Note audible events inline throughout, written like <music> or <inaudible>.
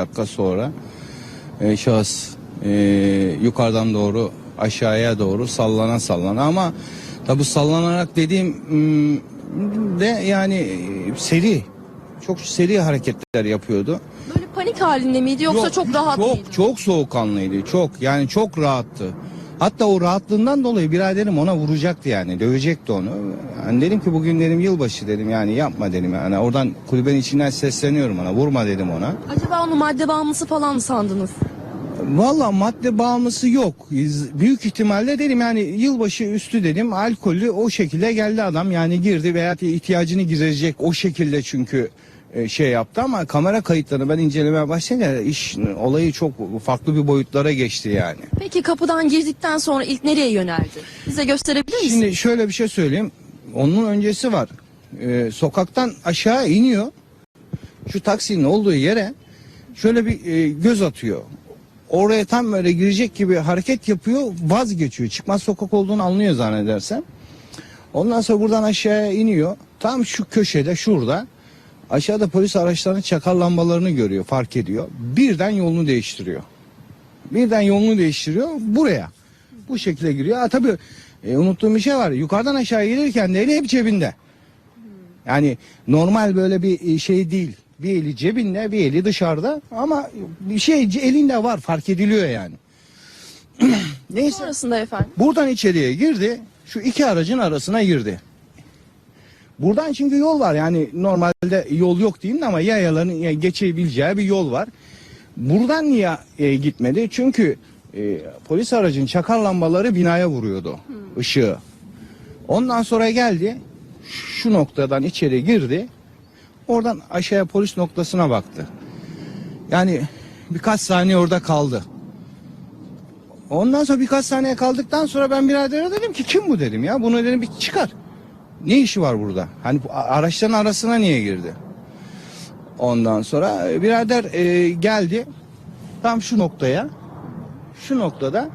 dakika sonra e, şahıs e, yukarıdan doğru aşağıya doğru sallana sallana ama tabi sallanarak dediğim mm, de yani e, seri çok seri hareketler yapıyordu. Böyle panik halinde miydi yoksa Yok, çok rahat çok, mıydı? Çok soğukkanlıydı. Çok yani çok rahattı. Hatta o rahatlığından dolayı biraderim ona vuracaktı yani. Dövecekti onu. Yani dedim ki bugün dedim yılbaşı dedim yani yapma dedim yani. Oradan kulübenin içinden sesleniyorum ona. Vurma dedim ona. Acaba onu madde bağımlısı falan mı sandınız? Valla madde bağımlısı yok. Büyük ihtimalle dedim yani yılbaşı üstü dedim alkollü o şekilde geldi adam yani girdi veya ihtiyacını giderecek o şekilde çünkü şey yaptı ama kamera kayıtlarını ben incelemeye başlayınca iş olayı çok farklı bir boyutlara geçti yani. Peki kapıdan girdikten sonra ilk nereye yöneldi? Bize gösterebilir misiniz? Şimdi şöyle bir şey söyleyeyim. Onun öncesi var. Ee, sokaktan aşağı iniyor. Şu taksinin olduğu yere şöyle bir e, göz atıyor. Oraya tam böyle girecek gibi hareket yapıyor, vazgeçiyor. Çıkmaz sokak olduğunu anlıyor zannedersem. Ondan sonra buradan aşağıya iniyor. Tam şu köşede şurada aşağıda polis araçlarının çakal lambalarını görüyor, fark ediyor. Birden yolunu değiştiriyor. Birden yolunu değiştiriyor buraya. Bu şekilde giriyor. Ha, tabii e, unuttuğum bir şey var. Yukarıdan aşağı gelirken de eli hep cebinde. Yani normal böyle bir e, şey değil. Bir eli cebinde, bir eli dışarıda ama bir şey elinde var fark ediliyor yani. <clears throat> Neyse. Sonrasında efendim. Buradan içeriye girdi. Şu iki aracın arasına girdi. Buradan çünkü yol var. Yani normalde yol yok diyeyim de ama yayaların ya geçebileceği bir yol var. Buradan niye e, gitmedi? Çünkü e, polis aracın çakar lambaları binaya vuruyordu ışığı. Ondan sonra geldi. Şu noktadan içeri girdi. Oradan aşağıya polis noktasına baktı. Yani birkaç saniye orada kaldı. Ondan sonra birkaç saniye kaldıktan sonra ben biradere dedim ki kim bu dedim ya. Bunu dedim bir çıkar. Ne işi var burada? Hani araçların arasına niye girdi? Ondan sonra e, birader e, geldi. Tam şu noktaya. Şu noktada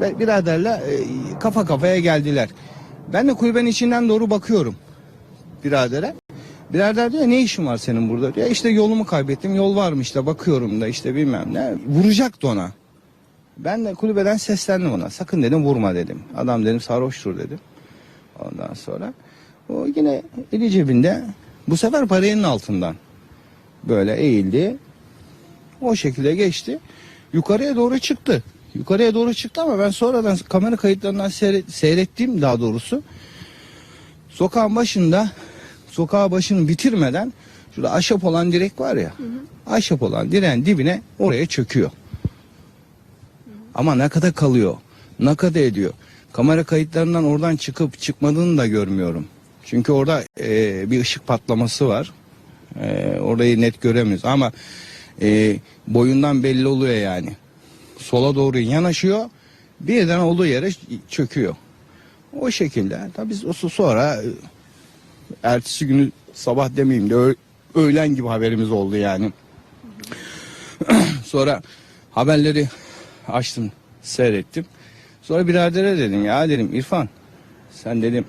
biraderle e, kafa kafaya geldiler. Ben de kulübenin içinden doğru bakıyorum biradere. Birader diyor ne işin var senin burada diyor. İşte yolumu kaybettim yol varmış da bakıyorum da işte bilmem ne. Vuracaktı ona. Ben de kulübeden seslendim ona. Sakın dedim vurma dedim. Adam dedim sarhoştur dedim. Ondan sonra o yine eli cebinde bu sefer paranın altından böyle eğildi. O şekilde geçti. Yukarıya doğru çıktı. Yukarıya doğru çıktı ama ben sonradan kamera kayıtlarından seyret, seyrettiğim daha doğrusu sokağın başında sokağa başını bitirmeden şurada ahşap olan direk var ya ahşap olan direğin dibine oraya çöküyor. Ama ne kadar kalıyor, ne kadar ediyor. Kamera kayıtlarından oradan çıkıp çıkmadığını da görmüyorum. Çünkü orada e, bir ışık patlaması var. E, orayı net göremiyoruz ama e, boyundan belli oluyor yani. Sola doğru yanaşıyor, birden olduğu yere çöküyor. O şekilde. Tabii biz sonra e, ertesi günü sabah demeyeyim de öğlen gibi haberimiz oldu yani. <clears throat> Sonra haberleri açtım, seyrettim. Sonra biradere dedim ya dedim İrfan sen dedim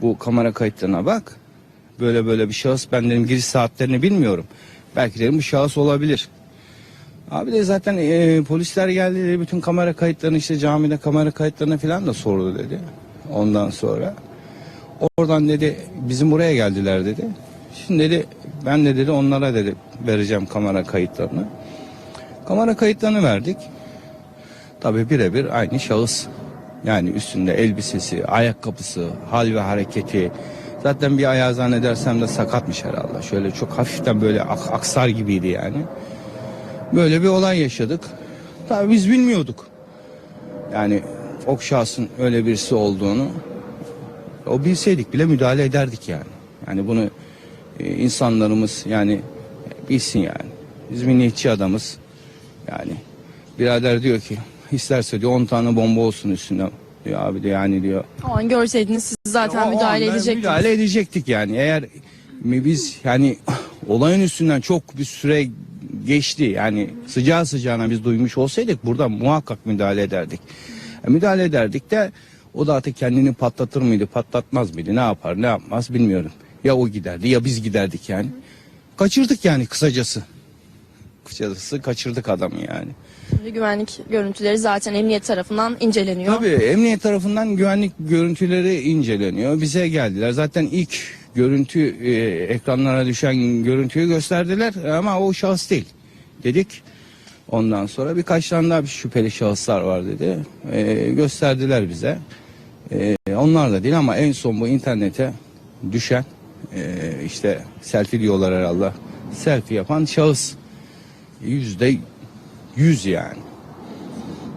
bu kamera kayıtlarına bak. Böyle böyle bir şahıs ben dedim giriş saatlerini bilmiyorum. Belki dedim bu şahıs olabilir. Abi de zaten e, polisler geldi dedi, bütün kamera kayıtlarını işte camide kamera kayıtlarını falan da sordu dedi. Ondan sonra oradan dedi bizim buraya geldiler dedi. Şimdi dedi ben de dedi onlara dedi vereceğim kamera kayıtlarını. Kamera kayıtlarını verdik. Tabii birebir aynı şahıs. Yani üstünde elbisesi, ayakkabısı, hal ve hareketi. Zaten bir ayağı zannedersem de sakatmış herhalde. Şöyle çok hafiften böyle ak- aksar gibiydi yani. Böyle bir olay yaşadık. Tabii biz bilmiyorduk. Yani o şahsın öyle birisi olduğunu. O bilseydik bile müdahale ederdik yani. Yani bunu e, insanlarımız yani bilsin yani. Biz milliyetçi adamız. Yani birader diyor ki isterse diyor 10 tane bomba olsun üstünde diyor abi de yani diyor. O an görseydiniz siz zaten O- o müdahale anda edecektiniz. Müdahale edecektik yani. Eğer mi biz yani <sighs> olayın üstünden çok bir süre geçti. Yani sıcağı sıcağına biz duymuş olsaydık burada muhakkak müdahale ederdik. E, müdahale ederdik de o da artık kendini patlatır mıydı, patlatmaz mıydı, ne yapar, ne yapmaz bilmiyorum. Ya o giderdi ya biz giderdik yani. Kaçırdık yani kısacası. Kısacası kaçırdık adamı yani. Şimdi güvenlik görüntüleri zaten emniyet tarafından inceleniyor. Tabii emniyet tarafından güvenlik görüntüleri inceleniyor. Bize geldiler. Zaten ilk görüntü e, ekranlara düşen görüntüyü gösterdiler ama o şahıs değil dedik. Ondan sonra birkaç tane daha bir şüpheli şahıslar var dedi. E, gösterdiler bize. E, onlar da değil ama en son bu internete düşen e, işte selfie diyorlar herhalde. Selfie yapan şahıs yüzde yüz yani.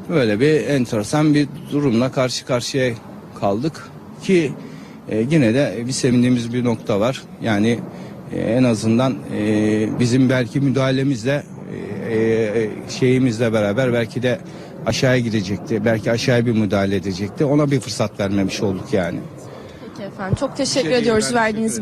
Böyle bir enteresan bir durumla karşı karşıya kaldık ki e, yine de bir sevindiğimiz bir nokta var. Yani e, en azından e, bizim belki müdahalemizle e, e, şeyimizle beraber belki de aşağıya gidecekti. Belki aşağıya bir müdahale edecekti. Ona bir fırsat vermemiş olduk yani. Peki efendim çok teşekkür Şey ediyoruz verdiğiniz